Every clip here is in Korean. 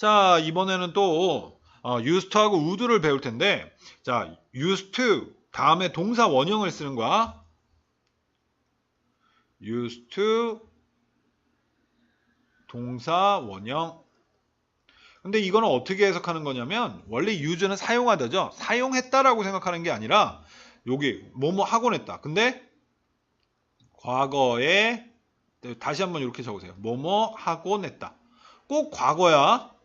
자, 이번에는 또 어, used to하고 would를 배울 텐데 자, used to 다음에 동사 원형을 쓰는 거야. used to 동사 원형 근데 이거는 어떻게 해석하는 거냐면 원래 use는 사용하다죠. 사용했다라고 생각하는 게 아니라 여기 뭐뭐 하곤 했다. 근데 과거에 다시 한번 이렇게 적으세요. 뭐뭐 하곤 했다. 꼭 과거야.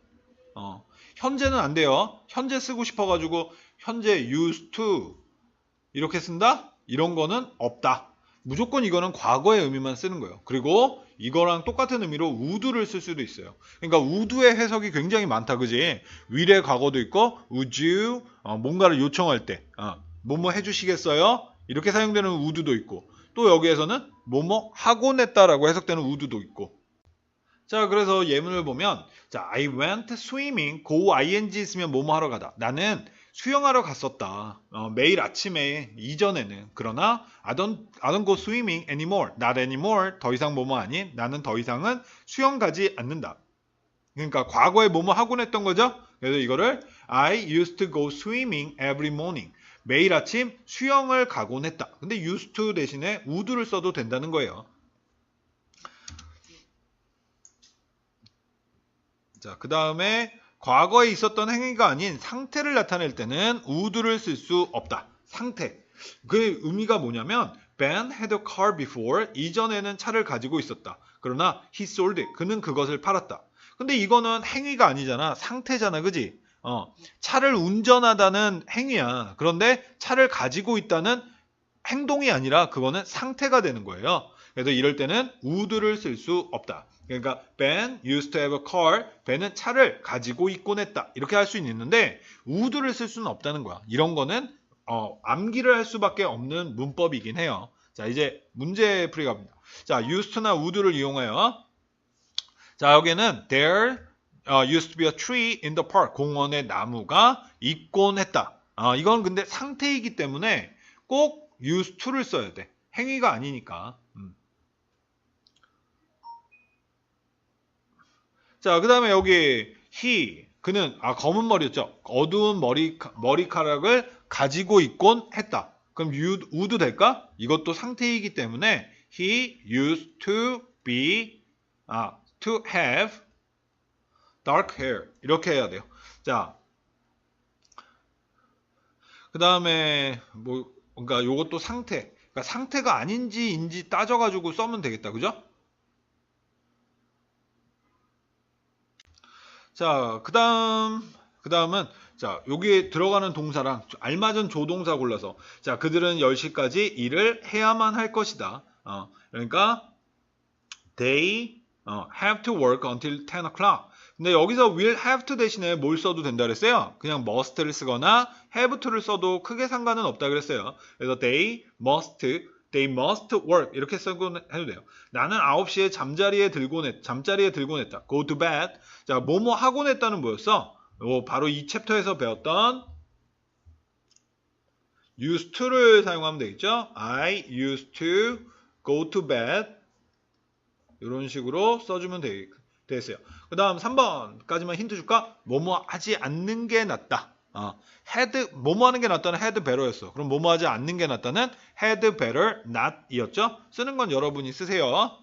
어, 현재는 안 돼요. 현재 쓰고 싶어가지고 현재 used to 이렇게 쓴다? 이런 거는 없다. 무조건 이거는 과거의 의미만 쓰는 거예요. 그리고 이거랑 똑같은 의미로 would를 쓸 수도 있어요. 그러니까 would의 해석이 굉장히 많다, 그지? will의 과거도 있고, you, 어, 뭔가를 요청할 때, 어, 뭐뭐 해주시겠어요? 이렇게 사용되는 would도 있고, 또 여기에서는 뭐뭐 하곤 했다라고 해석되는 would도 있고. 자, 그래서 예문을 보면, 자, I went swimming, go ing 있으면 뭐뭐 하러 가다. 나는 수영하러 갔었다. 어, 매일 아침에 이전에는 그러나 I don't, I don't go swimming anymore. Not anymore. 더 이상 뭐뭐 아닌 나는 더 이상은 수영 가지 않는다. 그러니까 과거에 뭐뭐 하곤 했던 거죠. 그래서 이거를 I used to go swimming every morning. 매일 아침 수영을 가곤 했다. 근데 used to 대신에 would를 써도 된다는 거예요. 자, 그 다음에 과거에 있었던 행위가 아닌 상태를 나타낼 때는 would를 쓸 수 없다. 상태. 그 의미가 뭐냐면 Ben had a car before. 이전에는 차를 가지고 있었다. 그러나 he sold it. 그는 그것을 팔았다. 근데 이거는 행위가 아니잖아. 상태잖아. 그지? 어, 차를 운전하다는 행위야. 그런데 차를 가지고 있다는 행동이 아니라 그거는 상태가 되는 거예요. 그래서 이럴 때는 would를 쓸 수 없다. 그러니까 Ben used to have a car. Ben은 차를 가지고 있곤 했다. 이렇게 할 수 있는데 would를 쓸 수는 없다는 거야. 이런 거는 어, 암기를 할 수밖에 없는 문법이긴 해요. 자, 이제 문제 풀이 갑니다. 자, used나 would를 이용하여 자, 여기는 there uh, used to be a tree in the park. 공원에 나무가 있곤 했다. 아, 이건 근데 상태이기 때문에 꼭 used to를 써야 돼. 행위가 아니니까. 자, 그 다음에 여기 he 그는 아 검은 머리였죠. 어두운 머리 머리카락을 가지고 있곤 했다. 그럼 you, would 될까? 이것도 상태이기 때문에 he used to be 아 to have dark hair 이렇게 해야 돼요. 자, 그 다음에 뭐 그러니까 요것도 상태. 그러니까 상태가 아닌지인지 따져 가지고 써면 되겠다, 그죠? 자, 그 다음, 그 다음은, 자, 여기에 들어가는 동사랑 알맞은 조동사 골라서, 자, 그들은 10시까지 일을 해야만 할 것이다. 어, 그러니까, they 어, have to work until 10 o'clock. 근데 여기서 will have to 대신에 뭘 써도 된다 그랬어요? 그냥 must를 쓰거나 have to를 써도 크게 상관은 없다 그랬어요. 그래서 they must, they must work 이렇게 쓰고 해도 돼요. 나는 9시에 잠자리에 들고 냈, 잠자리에 들고 냈다. go to bed. 자, 뭐뭐 하고 냈다는 뭐였어? 요 바로 이 챕터에서 배웠던 used to를 사용하면 되겠죠? I used to go to bed 이런 식으로 써주면 되, 됐어요. 그 다음 3번까지만 힌트 줄까? 뭐뭐 하지 않는 게 낫다. 어, had, 뭐뭐 하는 게 낫다는 had better였어. 그럼 뭐뭐 하지 않는 게 낫다는 had better not 이었죠? 쓰는 건 여러분이 쓰세요.